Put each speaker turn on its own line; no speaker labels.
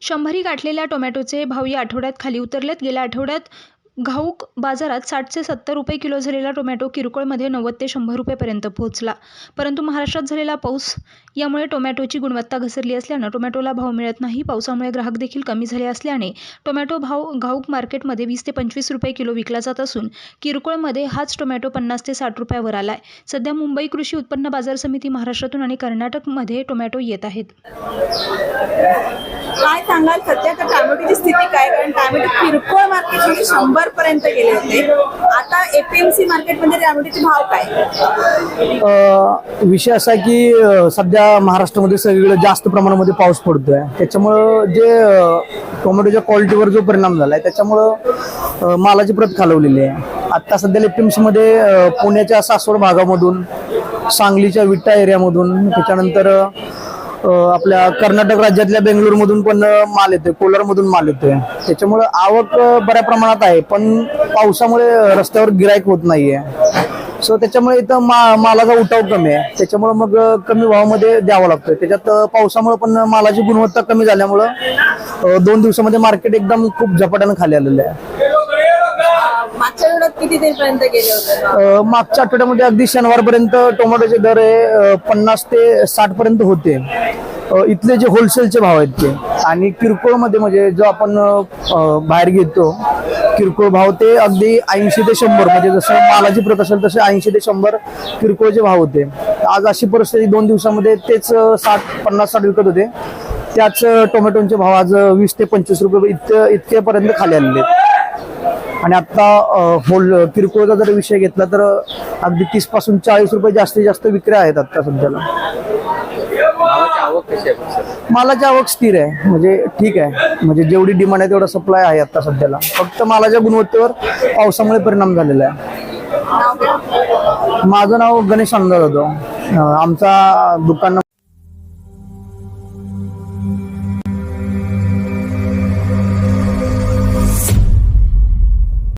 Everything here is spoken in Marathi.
शंभरी गाठलेल्या टोमॅटोचे भाव या आठवड्यात खाली उतरलेत. गेल्या आठवड्यात घाऊक बाजारात साठशे सत्तर रुपये किलो झालेला टोमॅटो किरकोळमध्ये नव्वद ते शंभर रुपयेपर्यंत पोहोचला. परंतु महाराष्ट्रात झालेला पाऊस यामुळे टोमॅटोची गुणवत्ता घसरली असल्यानं टोमॅटोला भाव मिळत नाही. पावसामुळे ग्राहक देखील कमी झाले असल्याने टोमॅटो भाव घाऊक मार्केटमध्ये वीस ते पंचवीस रुपये किलो विकला जात असून किरकोळमध्ये हाच टोमॅटो पन्नास ते साठ रुपयावर आला आहे सध्या मुंबई कृषी उत्पन्न बाजार समिती महाराष्ट्रातून आणि कर्नाटकमध्ये टोमॅटो येत आहेत.
काय सांगाल? सध्या तर स्थिती काय? कारण टोमॅटो किरकोळ मार्केटमध्ये शंभर पर्यंत गेले होते. आता एपीएमसी मार्केटमध्ये टॅमॅटोचे भाव काय?
विषय असा आहे की सध्या महाराष्ट्रामध्ये सगळीकडे जास्त प्रमाणामध्ये पाऊस पडतोय. त्याच्यामुळं जे टोमॅटोच्या क्वालिटीवर जो परिणाम झालाय त्याच्यामुळं मालाची प्रत खालवलेली आहे. आता सध्या एपीएमसी मध्ये पुण्याच्या सासवड भागामधून सांगलीच्या विट्टा एरियामधून त्याच्यानंतर आपल्या कर्नाटक राज्यातल्या बेंगलोरमधून पण माल येतोय कोलारमधून माल येतोय. त्याच्यामुळे आवक बऱ्या प्रमाणात आहे पण पावसामुळे रस्त्यावर गिरायक होत नाहीये. सो त्याच्यामुळे इथं मा मालाचा उठाव कमी आहे. त्याच्यामुळे मग कमी भावामध्ये द्यावा लागतोय. त्याच्यात पावसामुळे पण मालाची गुणवत्ता कमी झाल्यामुळं दोन दिवसामध्ये मार्केट एकदम खूप झपाट्यानं खाली आलेलं आहे.
किती पर्यंत गेले होते
अ, मागच्या आठवड्यामध्ये अगदी शनिवारपर्यंत टोमॅटोचे दर हे पन्नास ते साठ पर्यंत होते. अ, इथले जे होलसेलचे भाव आहेत ते. आणि किरकोळमध्ये म्हणजे जो आपण अ, बाहेर घेतो किरकोळ भाव ते अगदी ऐंशी ते शंभर. म्हणजे जसं मालाची प्रत असेल तसे ऐंशी ते शंभर किरकोळचे भाव होते. आज अशी परिस्थिती दोन दिवसामध्ये तेच साठ पन्नास साठ विकत होते. त्याच टोमॅटोचे भाव आज वीस ते पंचवीस रुपये इतके इतकेपर्यंत खाली आलेले आहेत. आणि आता अ, होल किरकोळचा जर विषय घेतला तर अगदी तीसपासून चाळीस रुपये जास्तीत जास्त विक्री आहेत आता सध्याला.
मालाची आवक कशी आहे सर?
मालाची आवक स्थिर आहे. म्हणजे ठीक आहे. म्हणजे जेवढी डिमांड आहे तेवढा सप्लाय आहे आता सध्याला. फक्त मालाच्या गुणवत्तेवर पावसामुळे परिणाम झालेला आहे. माझं नाव गणेश अंदाज होतो आमचा दुकान